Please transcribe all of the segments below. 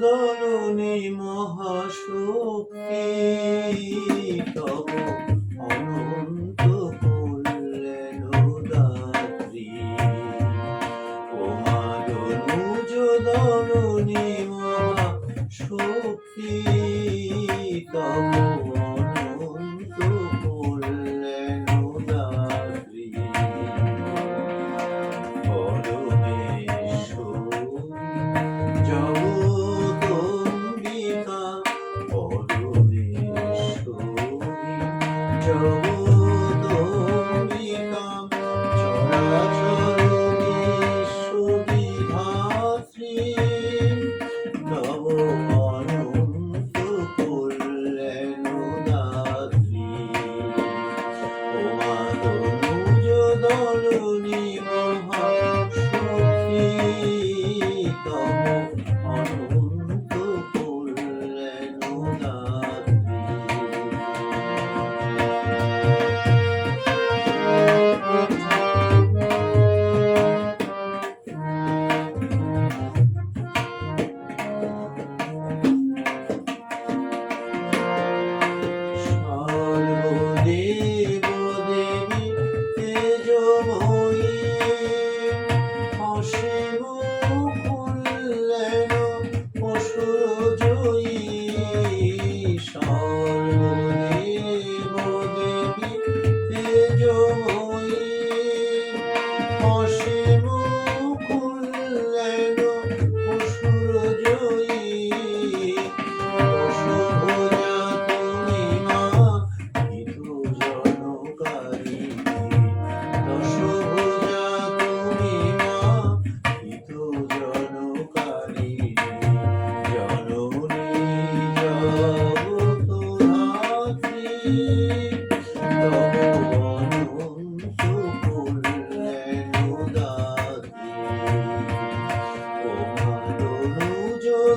দলনে মহাশক্তি তব অনন্ত কল্যাণ দাত্রী। ওমাদনুজ দলনে মহাশক্তি তব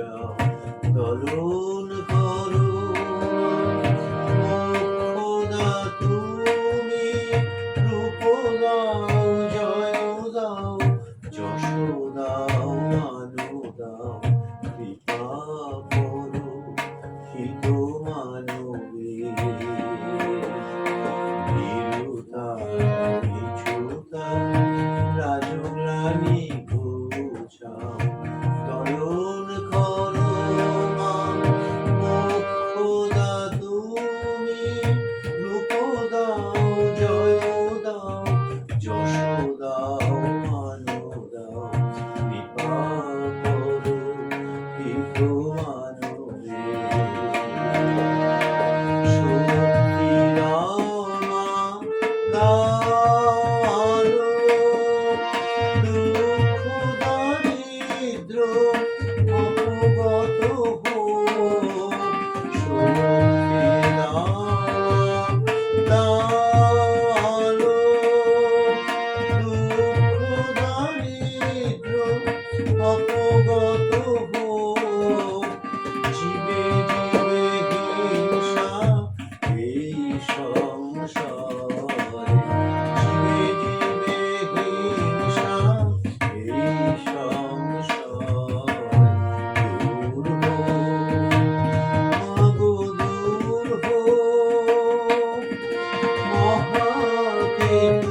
যাও দলন করো Thank you.